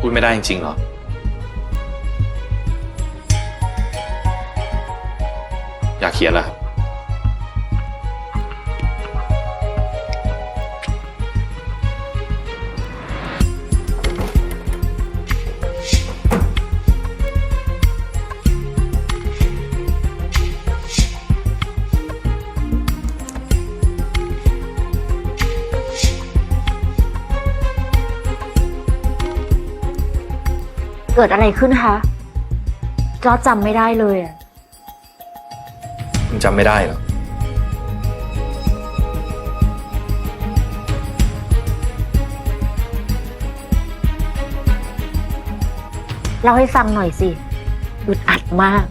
พูดไม่ได้จริงๆเหรอ อยากเขียนแล้วครับ เกิดอะไรขึ้นคะ จอร์จจำไม่ได้เลยอะคุณจำไม่ได้เหรอ เล่าให้ฟังหน่อยสิอึดอัดมาก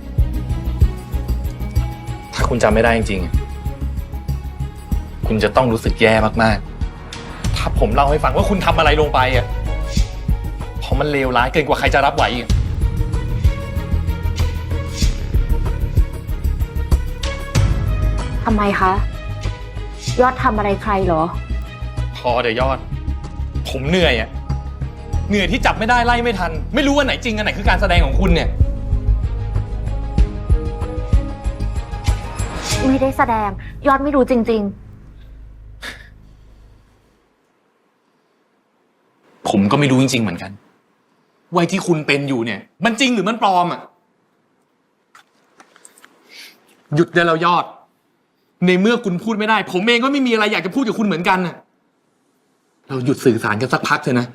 ถ้าคุณจำไม่ได้จริงๆ คุณจะต้องรู้สึกแย่มากๆ ถ้าผมเล่าให้ฟังว่าคุณทำอะไรลงไปอะ เพราะมันเลวร้ายเกินกว่าใครจะรับไหวอีก ทำไมคะ ยอดทำอะไรใครเหรอ พอเดี๋ยวยอด ผมเหนื่อยอะเหนื่อยที่จับไม่ได้ไล่ไม่ทัน ไม่รู้ว่าไหนจริงอันไหนคือการแสดงของคุณเนี่ย ไม่ได้แสดง ยอดไม่รู้จริง ผมก็ไม่รู้จริง ๆ เหมือนกัน วัยที่คุณเป็นอยู่เนี่ย มันจริงหรือมันปลอมอะ หยุดได้แล้วยอด ในเมื่อคุณพูดไม่ได้ ผมเองก็ไม่มีอะไรอยากจะพูดกับคุณเหมือนกันน่ะ เราหยุดสื่อสารกันสักพักเถอะนะ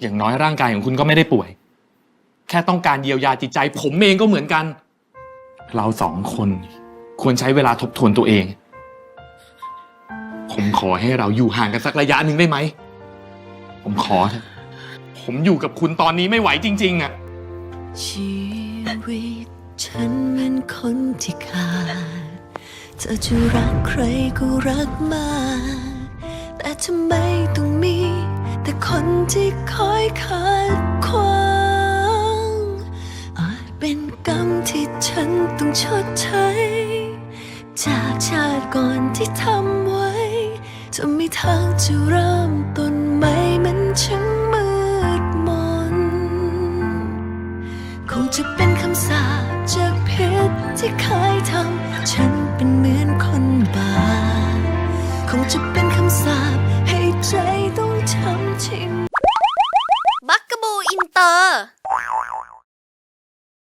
อย่างน้อยร่างกายของคุณก็ไม่ได้ป่วย แค่ต้องการเยียวยาจิตใจ ผมเองก็เหมือนกัน เราสองคนควรใช้เวลาทบทวนตัวเอง ผมขอให้เราอยู่ห่างกันสักระยะหนึ่งได้ไหม ผมขอเถอะผมอยู่กับคุณตอนนี้ไม่ไหวจริง ๆ อะ ชีวิตฉันเหมือนคนที่ขาดเธอจะรักใครก็รักมาก แต่ทำไมต้องมี แต่คนที่คอยขัดขวางอาจเป็นกรรมที่ฉันต้องชดใช้ จากชาติก่อนที่ทำไว้ จะมีทางจะเริ่มต้น ช่างมืดมน คงจะเป็นคำสาปจากเพชรที่เคยทำ ฉันเป็นเหมือนคนบาปคงจะเป็นคำสาปให้ใจต้อง